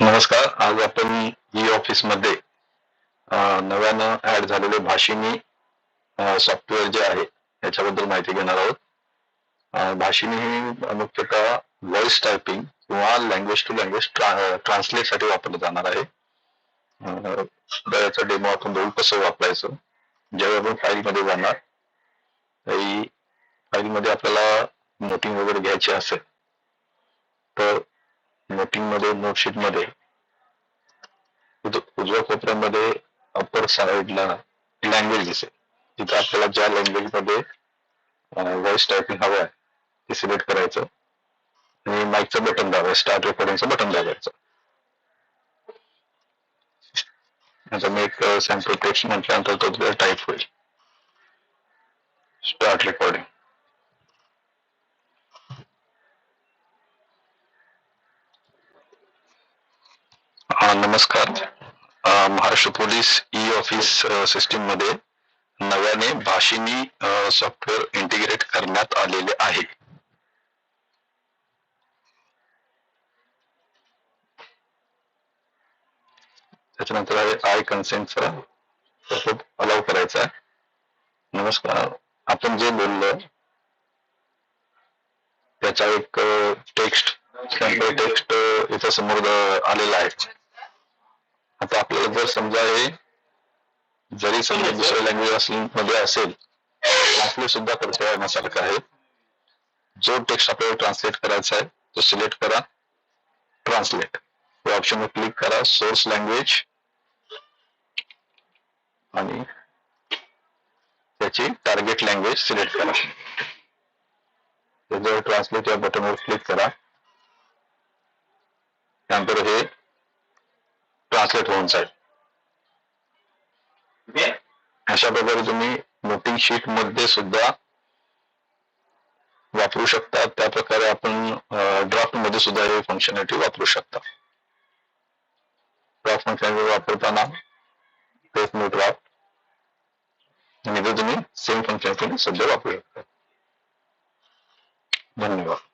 नमस्कार आज आपण ई ऑफिसमध्ये नव्यानं ऍड झालेले भाषिणी सॉफ्टवेअर जे आहे याच्याबद्दल माहिती घेणार आहोत. भाषिनी भाषिणी ही मुख्यतः व्हॉइस टायपिंग किंवा लँग्वेज टू लँग्वेज ट्रान्सलेटसाठी वापरलं जाणार आहे. याचा डेमो आपण बघू कसं वापरायचं. जेव्हा आपण फाईल मध्ये जाणार तरी फाईल मध्ये आपल्याला नोटिंग वगैरे घ्यायची असेल तर नोटिंगमध्ये नोटशीटमध्ये उजव्या कोपऱ्यामध्ये अप्पर साईडला लँग्वेज दिसेल. तिथे आपल्याला ज्या लँग्वेजमध्ये व्हॉइस टायपिंग हवं आहे ते सिलेक्ट करायचं. आणि माईकचं बटन दाबायचं स्टार्ट रेकॉर्डिंगचं बटन दाबायचं आता मी एक uh, सॅम्पल टेक्स्ट म्हटल्यानंतर तो टाईप होईल. स्टार्ट रेकॉर्डिंग नमस्कार. महाराष्ट्र पोलीस ई ऑफिस सिस्टीममध्ये नव्याने भाषिणी सॉफ्टवेअर इंटिग्रेट करण्यात आलेले आहे. त्याच्यानंतर आहे आय कन्सेंटचा अलाव करायचा आहे. नमस्कार. आपण जे बोललो त्याचा एक टेक्स्ट टेक्स्ट इथं समोर आलेला आहे. आता आपल्याला जर समजा हे जरी समजा दुसऱ्या लँग्वेज मध्ये असेल ट्रान्सलेट सुद्धा करता येण्यासारखं आहे. जो टेक्स्ट आपल्याला ट्रान्सलेट करायचा आहे तो सिलेक्ट करा. ट्रान्सलेट या ऑप्शनवर क्लिक करा सोर्स लँग्वेज आणि त्याची टार्गेट लँग्वेज सिलेक्ट करा. त्याच्यावर ट्रान्सलेट या बटनवर क्लिक करा. त्यानंतर हे ट्रान्सलेट होऊन जाईल अशा प्रकारे तुम्ही नोटिंग शीटमध्ये सुद्धा वापरू शकता. त्या प्रकारे आपण ड्राफ्टमध्ये सुद्धा हे फंक्शनॅलिटी वापरू शकता. ड्राफ्ट फंक्शनॅलिटी वापरताना तेच नो ड्राफ्ट आणि इथे तुम्ही सेम फंक्शनॅलिटी सुद्धा वापरू शकता. धन्यवाद.